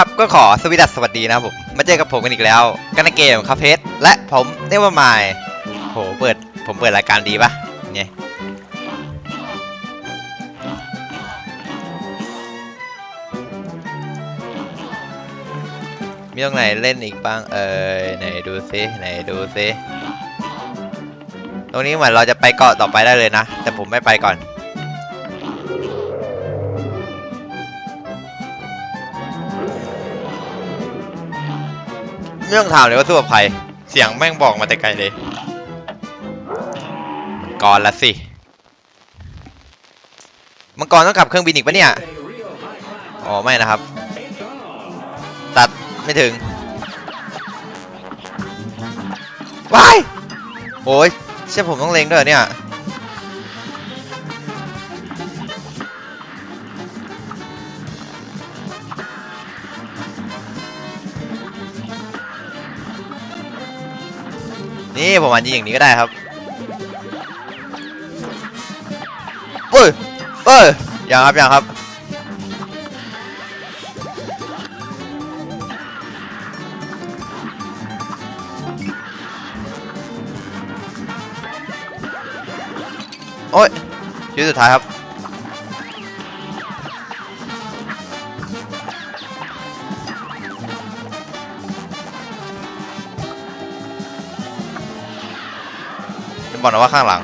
ครับก็ขอสวีดัสสวัสดีนะครับผมมาเจอกับผมกันอีกแล้วกันในเกมคาเฟสและผมเนว่าไมายโหเปิดผมเปิดรายการดีปะเนี่ยมีตรงไหนเล่นอีกบ้างเอ่ยไหนดูซิไหนดูซิตรงนี้เหมือนเราจะไปเกาะต่อไปได้เลยนะ แต่ผมไม่ไปก่อน ไม่ต้องถามเลยว่าสู้กับใคร เสียงแม่งบอกมาแต่ไกลเลย ก่อนละสิ มังกรต้องขับเครื่องบินอีกปะเนี่ย อ๋อไม่นะครับ ตัดไม่ถึงว้ายโอ้ยเชื่อผมต้องเล็งด้วยเหรอเนี่ย นี่ผมอาจจะอย่างนี้ก็ได้ครับเอ้ยเอ้ยยังครับยังครับโอ้ยชีวิตสุดท้ายครับ บอกนะว่าข้างหลัง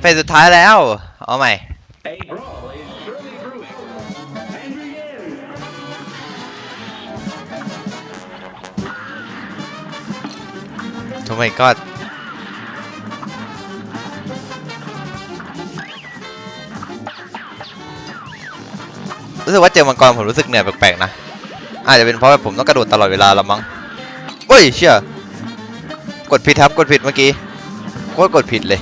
เฟสสุดท้ายแล้ว เอาใหม่ A brawl is surely สึกว่าเจอมังกรผมรู้สึกเหนื่อยแปลกๆนะ อาจจะเป็นเพราะผมต้องกระโดดตลอดเวลาละมั้งเฮ้ยเชื่อกดผิดครับกดผิดเมื่อกี้โคตรกดผิดเลย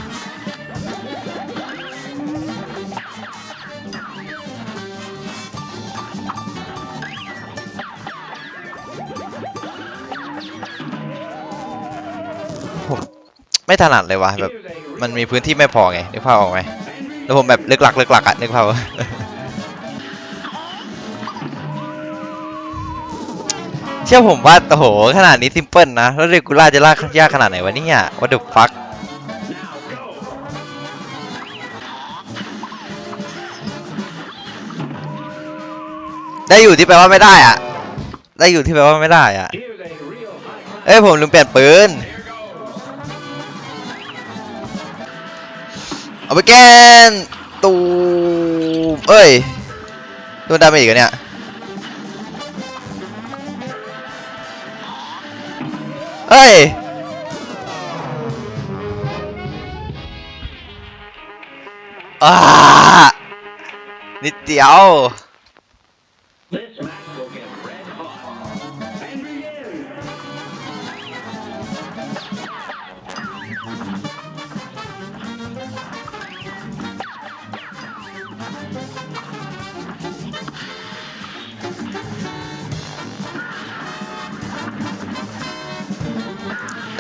ผมไม่ถนัดเลยวะแบบมันมีพื้นที่ไม่พอไงนึกภาพออกไหมแล้วผมแบบเลึกหลักเลึกหลักอะนึกภาพ ชื่อผมว่าโอ้โหขนาดนี้ซิมเพิลนะ แล้วเรกูล่าจะลากยากขนาดไหนวะเนี่ยว่าเด e f ฟักได้อยู่ที่แปลว่าไม่ได้อะได้อยู่ที่แปลว่าไม่ได้อะเอ้ยผมลืมเปลี่ยนปืน เอาไปแกนตูมเอ้ยโดนดาเมจอีกเหรอเนี่ย เฮ้ยอ่านิดเดียว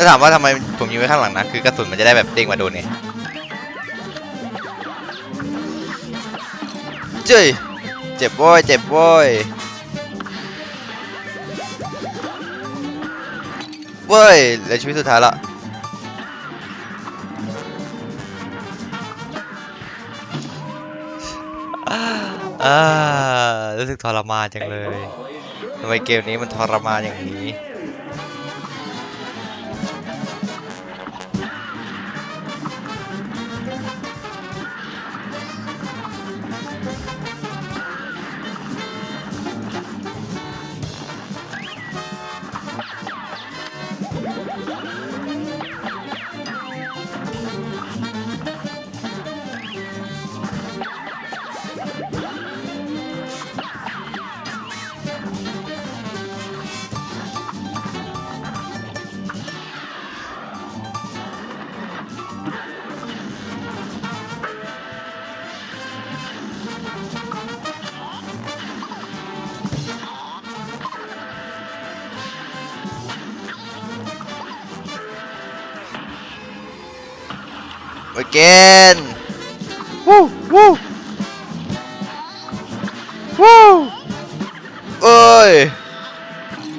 แล้วถามว่าทำไมผมยิงไว้ข้างหลังนะ คือกระสุนมันจะได้แบบเด้งมาโดนไงเจ้ยเจ็บโว้ยเจ็บโว้ยเว้ยเหลือชีวิตสุดท้ายละอ่ารู้สึกทรมานจังเลยทำไมเกมนี้มันทรมานอย่างนี้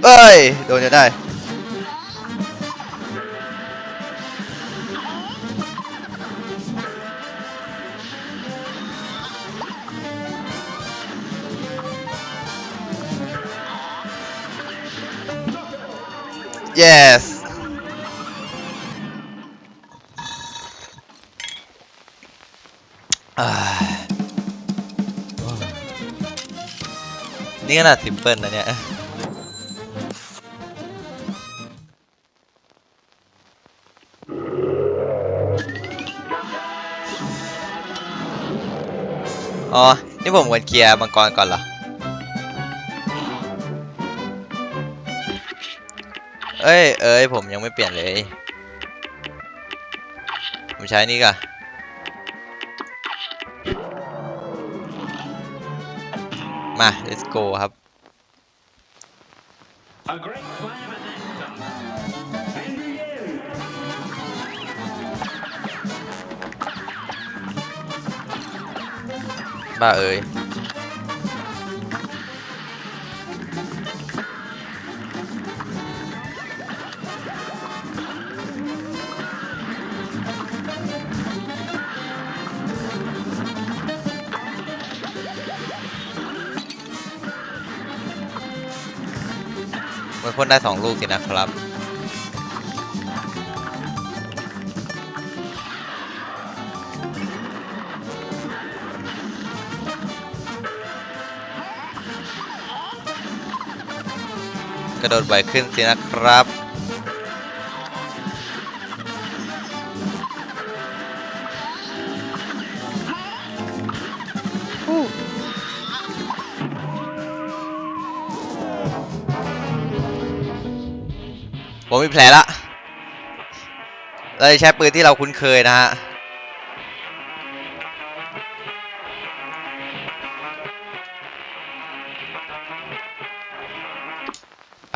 เอ้ยโดนจะได้ yes อ่านี่ขนา อ๋อ นี่ผมควรเคลียร์มังกรก่อนเหรอ เอ้ย เอ้ย ผมยังไม่เปลี่ยนเลย ผมใช้นี่ก่อนมา let's go ครับ บ้าเอ้ยมันพ่นได้สองลูกสินะครับ กระโดดบ่อยขึ้นสินะครับ ผมมีแผลละเราจะใช้ปืนที่เราคุ้นเคยนะฮะ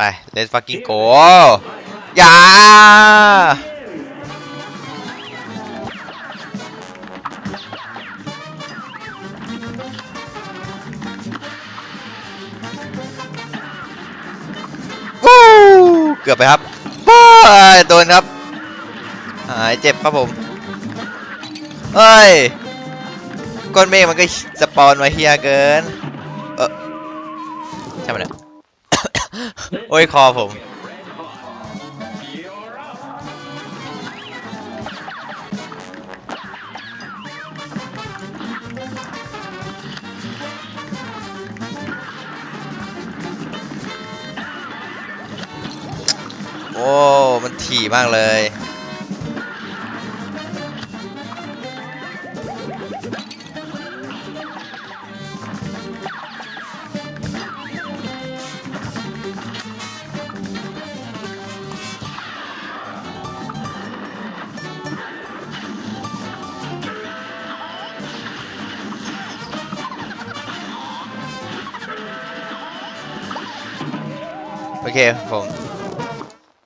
ไป let's fucking go อย่าวู้เกือบไปครับว้ายโดนครับ หายเจ็บครับผมเฮ้ยก้อนเมฆมันก็สปอนมาเฮียเกิน โอ้ยคอผม โอ้ มันถี่มากเลย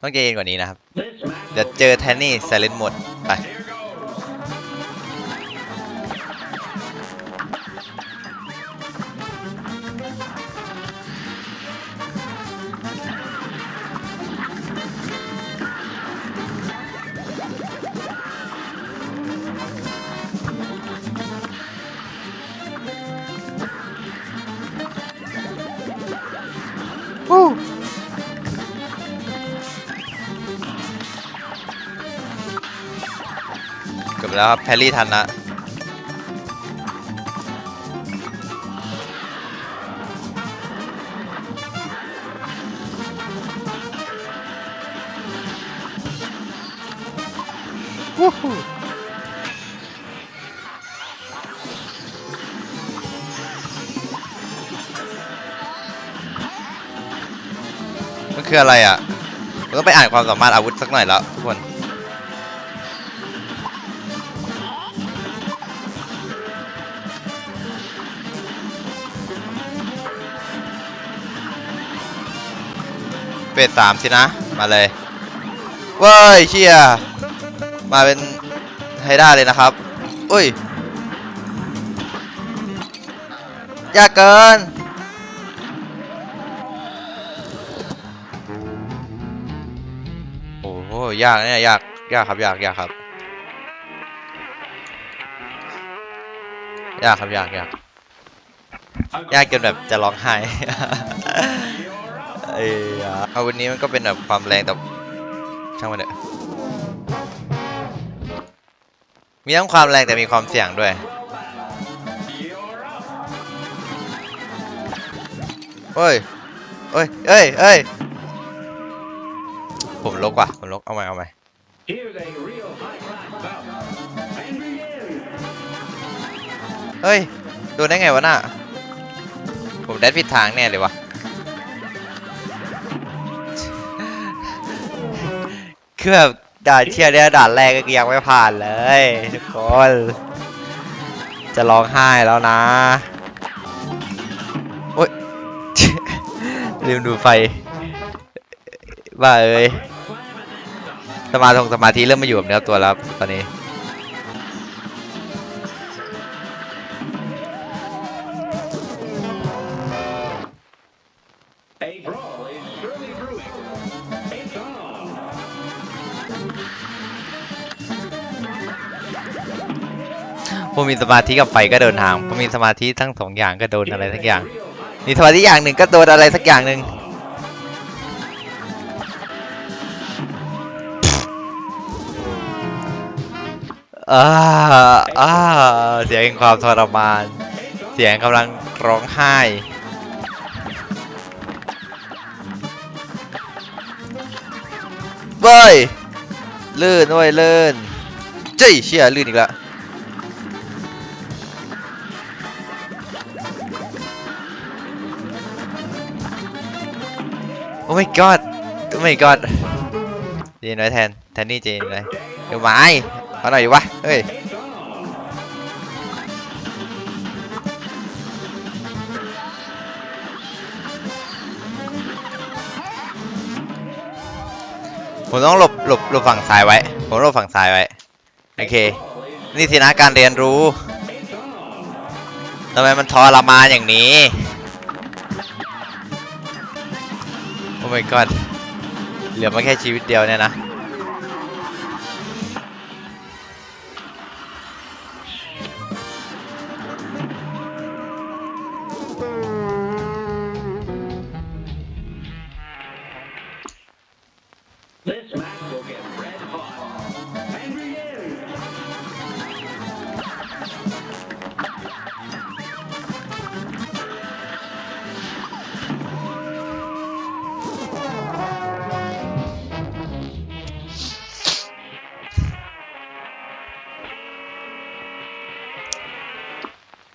ต้องใจเย็นกว่านี้นะครับ เดี๋ยวเจอแทนนี่ไซเลนหมด บแล้วครับแพรรี่ทันนะมันคืออะไรอะเราต้องไปอ่านความสามารถอาวุธสักหน่อยแล้วทุกคน เฟสสามสินะ มาเลย เว้ยเชียมาเป็นให้ได้าเลยนะครับอุ้ย ยากเกิน โอ้โหยากเนี่ยยาก ยากครับ ยากยากครับ ยากครับ ยากยากยากจนแบบจะร้องไห้ เอ้ยอะเอาวันนี้มันก็เป็นแบบความแรงแต่ช่างมันเถอะมีทั้งความแรงแต่มีความเสี่ยงด้วยเฮ้ยเอ้ยเอ้ยเอ้ยผมลกว่ะผมลกเอาใหม่เอาใหม่เฮ้ยโดนได้ไงวะน่ะผมได้ผิดทางแน่เลยวะ คือแบบด่านเชียเนี่ยด่านแรกก็ยังไม่ผ่านเลยทุกคน จะร้องไห้แล้วนะโอ๊ยลืมดูไฟบ้าเอ้ยสมาธิสมาธิเริ่มมาอยู่กับเนื้อตัวแล้วตอนนี้ ผมมีสมาธิกับไฟก็เดินทางผมมีสมาธิทั้งสองอย่างก็โดนอะไรสักอย่าง มีสมาธิอย่างหนึ่งก็โดนอะไรสักอย่างหนึ่งอ่าอ่าเสียงความทรมาน เสียงกำลังร้องไห้เว้ยลื่นเว้ยลื่นเจ้ยเชี่ยลื่นอีกแล้ว อ้ my god โอ้ my god เจนไว้แทนแทนนี่เจนไว้เดี๋ยวไม้เอาหน่อยดิวะเฮ้ยผมต้องหลบหลบหลบฝั่งซ้ายไว้ ผมหลบฝั่งซ้ายไว้ โอเค นี่สินะการเรียนรู้ทำไมมันทรมานอย่างนี้ my god เหลือมาแค่ชีวิตเดียวเนี่ยนะ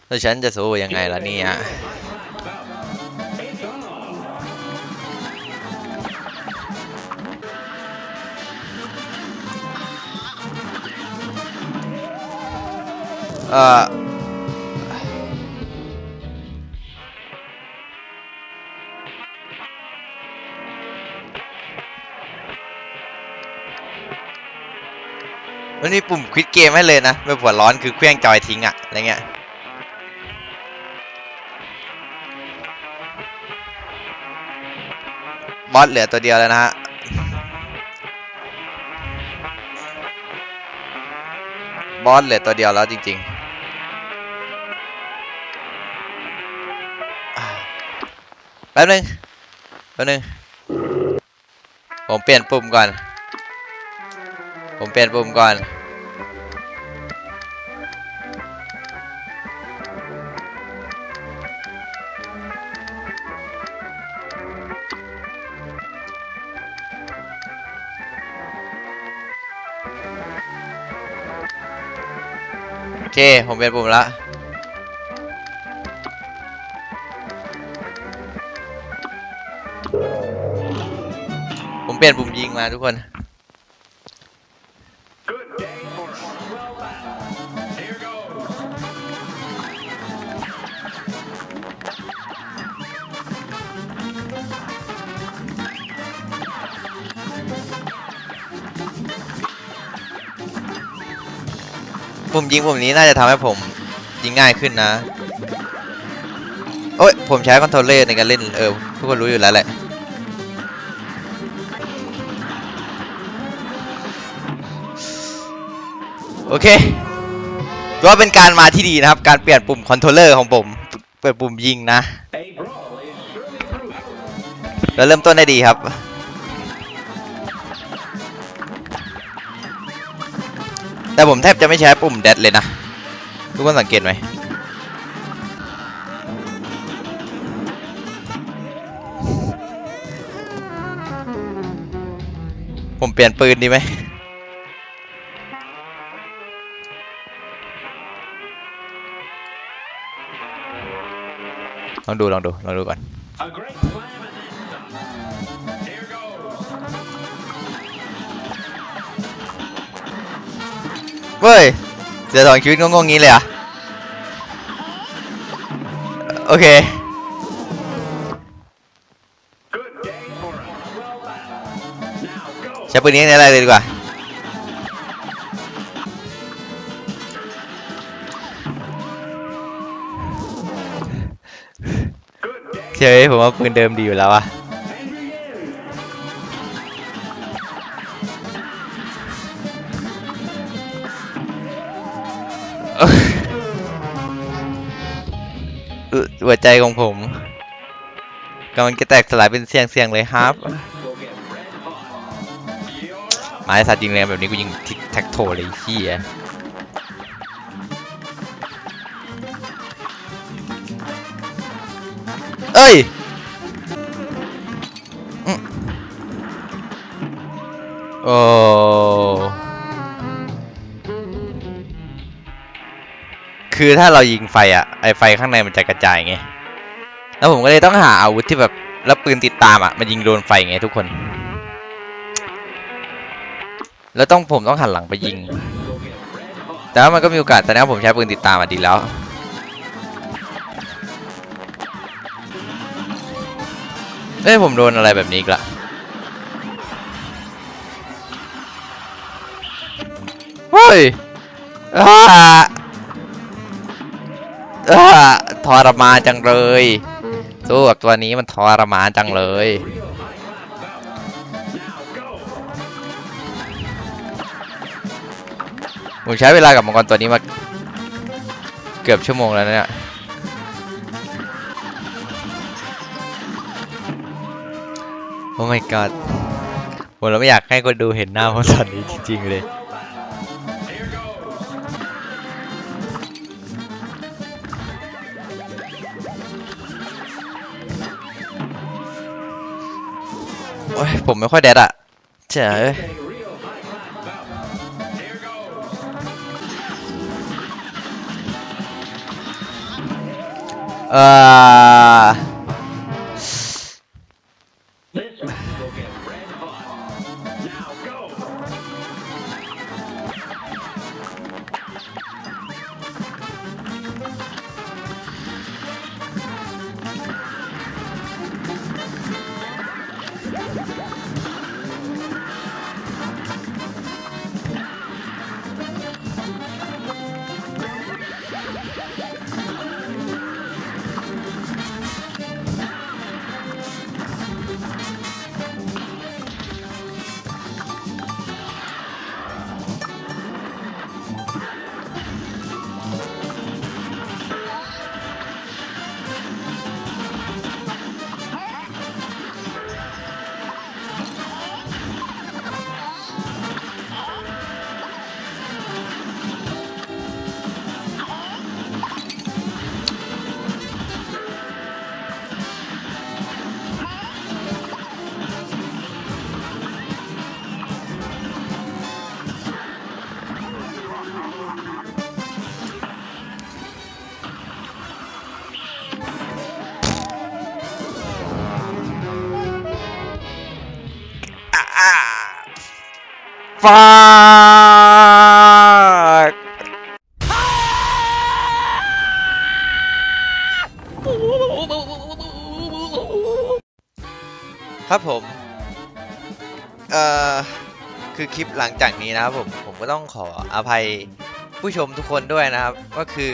แล้วฉันจะสู้ยังไงล่ะเนี่ย เอ่อมันมีปุ่มควิดเกมให้เลยนะแบบหัวร้อนคือเครื่องจอยทิ้งอะอะไรเงี้ย อสเหลือตัวเดียวแล้วนะฮะบอสเหลือตัวเดียวแล้วจริง ๆ แป๊บนึง แป๊บนึง ผมเปลี่ยนปุ่มก่อน ผมเปลี่ยนปุ่มก่อน เค ผมเปลี่ยนปุ่มละผมเปลี่ยนปุ่มยิงมาทุกคน ปุ่มยิงปุ่มนี้น่าจะทำให้ผมยิงง่ายขึ้นนะโอ้ยผมใช้คอนโทรลเลอร์ในการเล่นเออทุกคนรู้อยู่แล้วแหละโอเคถือว่าเป็นการมาที่ดีนะครับ การเปลี่ยนปุ่มคอนโทรลเลอร์ของผม เปิดปุ่มยิงนะ แล้วเริ่มต้นได้ดีครับ แต่ผมแทบจะไม่ใช้ปุ่มแดดเลยนะ ทุกคนสังเกตไหมผมเปลี่ยนปืนดีไหม ลองดู ลองดู ลองดูก่อน เว้ยเสือถอนชีวิตงงๆงี้เลยอะโอเค ใช้ปืนนี้ในอะไรเลยดีกว่า เชื่อผมว่าปืนเดิมดีอยู่แล้วอะ หัวใจของผมกำลังจะแตกสลายเป็นเสียงเสียงๆเลยครับ Will get red hot. You're up. ไม้สัตว์ยิงแรงแบบนี้กูยิงทิกแท็กโทเลยเฮียเอ้ยอืมโอ้ คือถ้าเรายิงไฟอะไอไฟข้างในมันจะกระจายไง แล้วผมก็เลยต้องหาอาวุธที่แบบแล้วปืนติดตามอะมันยิงโดนไฟไงทุกคน แล้วต้องผมต้องหันหลังไปยิง แต่ว่ามันก็มีโอกาสแต่นะผมใช้ปืนติดตามมาดีแล้วเอ้ยผมโดนอะไรแบบนี้อีกละเฮ้ยอ้าอ้า ทรมานจังเลยสู้กับตัวนี้มันทรมานจังเลยผมใช้เวลากับมังกรตัวนี้มาเกือบชั่วโมงแล้วนะเนี่ยโอ้ my god ผมเราไม่อยากให้คนดูเห็นหน้าผมตอนนี้จริงๆเลย ผมไม่ค่อยแดดอะเฉยเอ่อ ฟากครับผม เอ่อ คือคลิปหลังจากนี้นะครับผม ผมก็ต้องขออภัยผู้ชมทุกคนด้วยนะครับ ก็คือ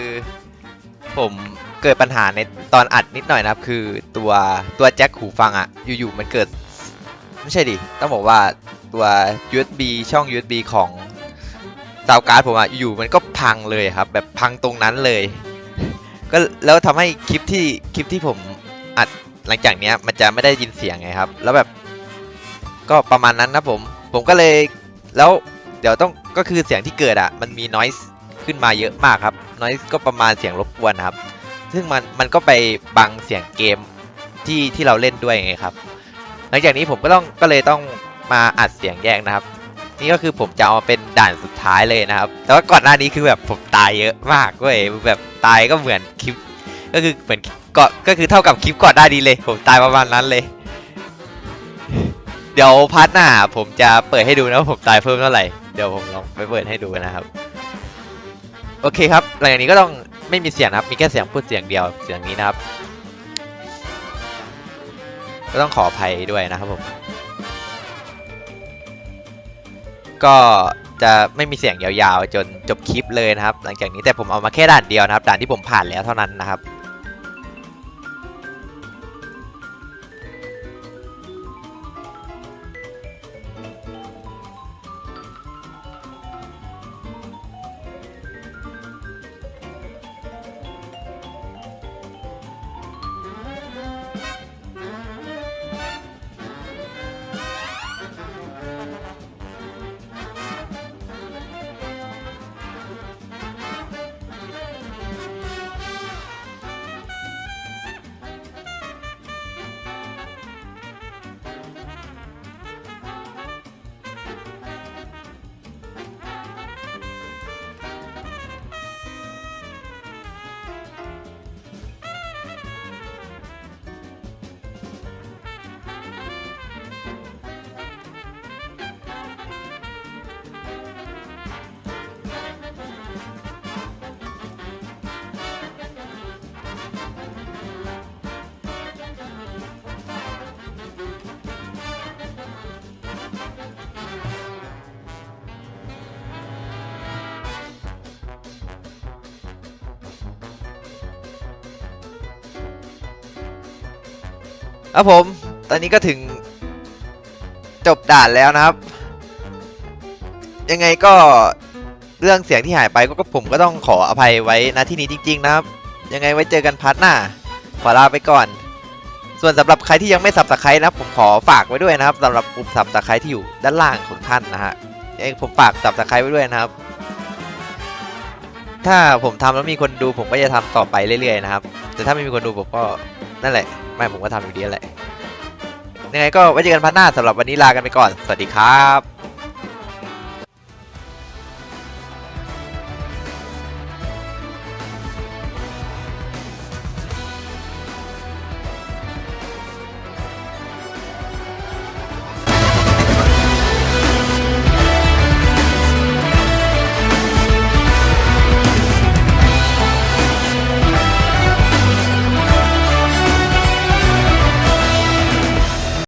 ผมเกิดปัญหาในตอนอัดนิดหน่อยนะครับ คือตัวตัวแจ็คหูฟังอะอยู่ๆมันเกิด ไม่ใช่ดิ ต้องบอกว่า ตัว USB ช่อง USB ของซาวการ์ดผมอะอยู่มันก็พังเลยครับ แบบพังตรงนั้นเลย ก็แล้วทำให้คลิปที่คลิปที่ผมอัดหลังจากเนี้ยมันจะไม่ได้ยินเสียงไงครับ แล้วแบบก็ประมาณนั้นนะผม ผมก็เลยแล้วเดี๋ยวต้องก็คือเสียงที่เกิดอะมันมี noise ขึ้นมาเยอะมากครับ noise ก็ประมาณเสียงรบกวนครับ ซึ่งมันมันก็ไปบังเสียงเกมที่ที่เราเล่นด้วยไงครับ หลังจากนี้ผมก็ต้องก็เลยต้อง มาอัดเสียงแยกนะครับ นี่ก็คือผมจะเอาเป็นด่านสุดท้ายเลยนะครับ แต่ว่าก่อนหน้านี้คือแบบผมตายเยอะมากเว้ยแบบตายก็เหมือนคลิป ก็คือเหมือนก็ก็คือเท่ากับคลิปก่อนหน้านี้เลย ผมตายประมาณนั้นเลย เดี๋ยวพาร์ทหน้าผมจะเปิดให้ดูนะว่าผมตายเพิ่มเท่าไหร่เดี๋ยวผมลองไปเปิดให้ดูนะครับ โอเคครับหลังจากนี้ก็ต้องไม่มีเสียงนะครับ มีแค่เสียงพูดเสียงเดียวเสียงนี้นะครับ ก็ต้องขออภัยด้วยนะครับผม ก็จะไม่มีเสียงยาวๆ จนจบคลิปเลยนะครับ หลังจากนี้แต่ผมเอามาแค่ด่านเดียวนะครับด่านที่ผมผ่านแล้วเท่านั้นนะครับ ครับผม ตอนนี้ก็ถึงจบด่านแล้วนะครับ ยังไงก็เรื่องเสียงที่หายไปก็ผมก็ต้องขออภัยไว้ณที่นี้จริง ๆ นะครับ ยังไงไว้เจอกันพาร์ทหน้า ขอลาไปก่อน ส่วนสำหรับใครที่ยังไม่สับสไครต์นะผมขอฝากไว้ด้วยนะครับสำหรับปุ่มสับสไครต์ที่อยู่ด้านล่างของท่านนะฮะยังไงผมฝากสับสไครต์ไว้ด้วยนะครับ ถ้าผมทำแล้วมีคนดูผมก็จะทำต่อไปเรื่อยๆนะครับ แต่ถ้าไม่มีคนดูผมก็นั่นแหละ ไม่ผมก็ทำอยู่ดีแหละยังไงก็ไว้เจอกันพันหน้าสำหรับวันนี้ลากันไปก่อน สวัสดีครับ